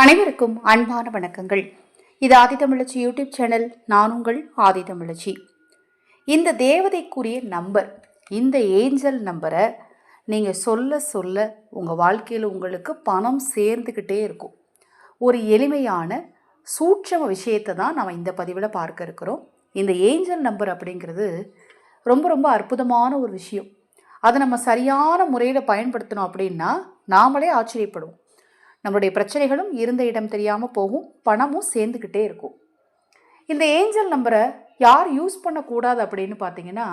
அனைவருக்கும் அன்பான வணக்கங்கள். இது ஆதிதமிழச்சி யூடியூப் சேனல் நான் உங்கள் ஆதிதமிழச்சி இந்த தேவதைக்குரிய நம்பர் இந்த ஏஞ்சல் நம்பரை நீங்கள் சொல்ல சொல்ல உங்கள் வாழ்க்கையில் உங்களுக்கு பணம் சேர்ந்துக்கிட்டே இருக்கும். ஒரு எளிமையான சூட்சம விஷயத்தை தான் நம்ம இந்த பதிவில் பார்க்க இருக்கிறோம். இந்த ஏஞ்சல் நம்பர் அப்படிங்கிறது ரொம்ப ரொம்ப அற்புதமான ஒரு விஷயம். அதை நம்ம சரியான முறையில் பயன்படுத்தணும் அப்படின்னா நாமளே ஆச்சரியப்படுவோம். நம்மளுடைய பிரச்சனைகளும் இருந்த இடம் தெரியாமல் போகும் பணமும் சேர்ந்துக்கிட்டே இருக்கும். இந்த ஏஞ்சல் நம்பரை யார் யூஸ் பண்ணக்கூடாது அப்படின்னு பார்த்தீங்கன்னா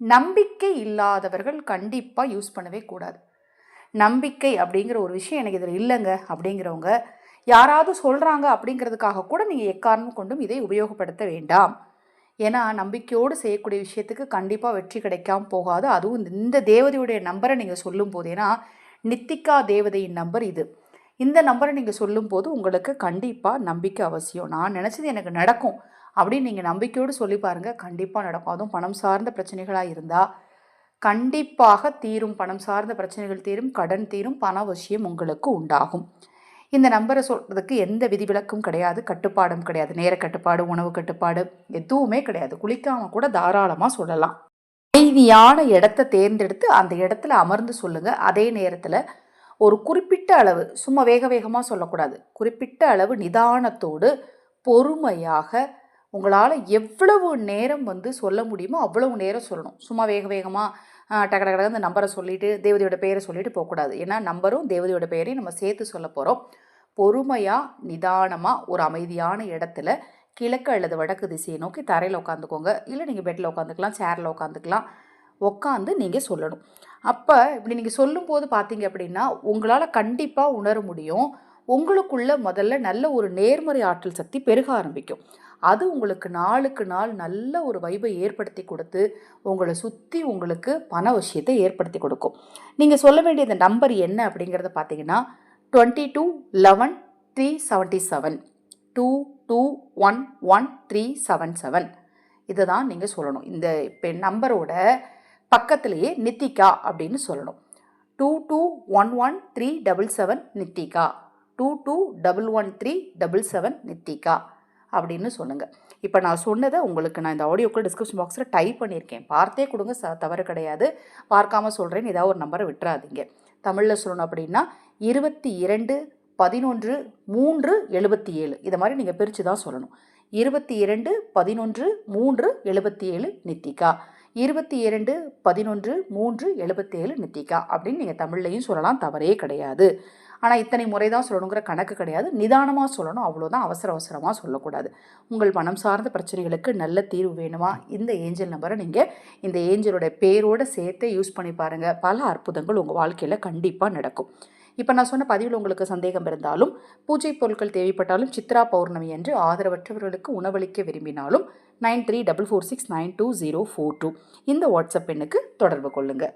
நம்பிக்கை இல்லாதவர்கள் கண்டிப்பாக யூஸ் பண்ணவே கூடாது. நம்பிக்கை அப்படிங்கிற ஒரு விஷயம் எனக்கு இதில் இல்லைங்க அப்படிங்கிறவங்க யாராவது சொல்கிறாங்க அப்படிங்கிறதுக்காக கூட நீங்கள் எக்காரணம் கொண்டும் இதை உபயோகப்படுத்த வேண்டாம். ஏன்னா நம்பிக்கையோடு செய்யக்கூடிய விஷயத்துக்கு கண்டிப்பாக வெற்றி கிடைக்காம போகாது. அதுவும் இந்த தேவதையுடைய நம்பரை நீங்கள் சொல்லும் போது ஏன்னா நித்திகா தேவதையின் நம்பர் இது. இந்த நம்பரை நீங்கள் சொல்லும்போது உங்களுக்கு கண்டிப்பாக நம்பிக்கை அவசியம். நான் நினச்சது எனக்கு நடக்கும். அப்படின்னு நீங்கள் நம்பிக்கையோடு சொல்லி பாருங்கள் கண்டிப்பாக நடக்கும். அதுவும் பணம் சார்ந்த பிரச்சனைகளாக இருந்தால் கண்டிப்பாக தீரும். பணம் சார்ந்த பிரச்சனைகள் தீரும். கடன் தீரும். பண அவசியம் உங்களுக்கு உண்டாகும். இந்த நம்பரை சொல்கிறதுக்கு எந்த விதிவிலக்கும் கிடையாது. கட்டுப்பாடும் கிடையாது. நேர கட்டுப்பாடு உணவு கட்டுப்பாடு எதுவுமே கிடையாது. குளிக்காமல் கூட தாராளமாக சொல்லலாம். அமைதியான இடத்த தேர்ந்தெடுத்து அந்த இடத்துல அமர்ந்து சொல்லுங்கள் அதே நேரத்தில் ஒரு குறிப்பிட்ட அளவு சும்மா வேக வேகமாக சொல்லக்கூடாது குறிப்பிட்ட அளவு நிதானத்தோடு பொறுமையாக உங்களால் எவ்வளவு நேரம் வந்து சொல்ல முடியுமோ அவ்வளவு நேரம் சொல்லணும். சும்மா வேக வேகமாக டக டக அந்த நம்பரை சொல்லிவிட்டு தேவதையோட பெயரை சொல்லிட்டு போகக்கூடாது. ஏன்னா நம்பரும் தேவதையோட பெயரையும் நம்ம சேர்த்து சொல்ல போகிறோம் பொறுமையாக நிதானமாக ஒரு அமைதியான இடத்துல கிழக்கு அல்லது வடக்கு திசையை நோக்கி தரையில் உட்காந்துக்கோங்க. இல்லை நீங்கள் பெட்டில் உட்காந்துக்கலாம் சேரில் உட்காந்துக்கலாம். உட்காந்து நீங்கள் சொல்லணும். அப்போ இப்படி நீங்கள் சொல்லும்போது பார்த்தீங்க அப்படின்னா உங்களால் கண்டிப்பாக உணர முடியும். உங்களுக்குள்ள முதல்ல நல்ல ஒரு நேர்மறை ஆற்றல் சக்தி பெருக ஆரம்பிக்கும். அது உங்களுக்கு நாளுக்கு நாள் நல்ல ஒரு வைபை ஏற்படுத்தி கொடுத்து உங்களை சுற்றி உங்களுக்கு பண விஷயத்தை ஏற்படுத்தி கொடுக்கும். நீங்கள் சொல்ல வேண்டிய இந்த நம்பர் என்ன அப்படிங்கிறத பார்த்தீங்கன்னா twenty two eleven three seventy seven two two one one three seven seven இதை தான் நீங்கள் சொல்லணும். இந்த இப்போ நம்பரோட பக்கத்துலேயே நித்திகா அப்படின்னு சொல்லணும். Two two one one three double seven Nithika. Two two double one three double seven Nithika அப்படின்னு சொல்லுங்கள் இப்போ நான் சொன்னதை உங்களுக்கு நான் இந்த ஆடியோக்குள்ள டிஸ்கிரிப்ஷன் பாக்ஸில் டைப் பண்ணியிருக்கேன். பார்த்தே கொடுங்க ச தவறு கிடையாது. பார்க்காம சொல்கிறேன்னு ஏதாவது ஒரு நம்பரை விட்டுறாதீங்க. தமிழில் சொல்லணும் அப்படின்னா இருபத்தி இரண்டு பதினொன்று மூன்று எழுபத்தி ஏழு. இதை மாதிரி நீங்கள் பிரித்து தான் சொல்லணும். இருபத்தி இரண்டு பதினொன்று மூன்று எழுபத்தி ஏழு நித்திகா. இருபத்தி இரண்டு பதினொன்று மூன்று எழுபத்தேழு நித்திகா அப்படின்னு நீங்கள் தமிழ்லையும் சொல்லலாம் தவறே கிடையாது. ஆனால் இத்தனை முறை தான் சொல்லணுங்கிற கணக்கு கிடையாது. நிதானமாக சொல்லணும் அவ்வளோதான் அவசர அவசரமாக சொல்லக்கூடாது. உங்கள் பணம் சார்ந்த பிரச்சனைகளுக்கு நல்ல தீர்வு வேணுமா? இந்த ஏஞ்சல் நம்பரை நீங்கள் இந்த ஏஞ்சலோட பேரோடு சேர்த்தே யூஸ் பண்ணி பாருங்கள் பல அற்புதங்கள் உங்கள் வாழ்க்கையில் கண்டிப்பாக நடக்கும். இப்போ நான் சொன்ன பதிவில் உங்களுக்கு சந்தேகம் இருந்தாலும் பூஜை பொருட்கள் தேவைப்பட்டாலும் சித்ரா பௌர்ணமி என்று ஆதரவற்றவர்களுக்கு உணவளிக்க விரும்பினாலும் nine three double four six nine two zero four two இந்த வாட்ஸ்அப் எண்ணுக்கு தொடர்பு கொள்ளுங்கள்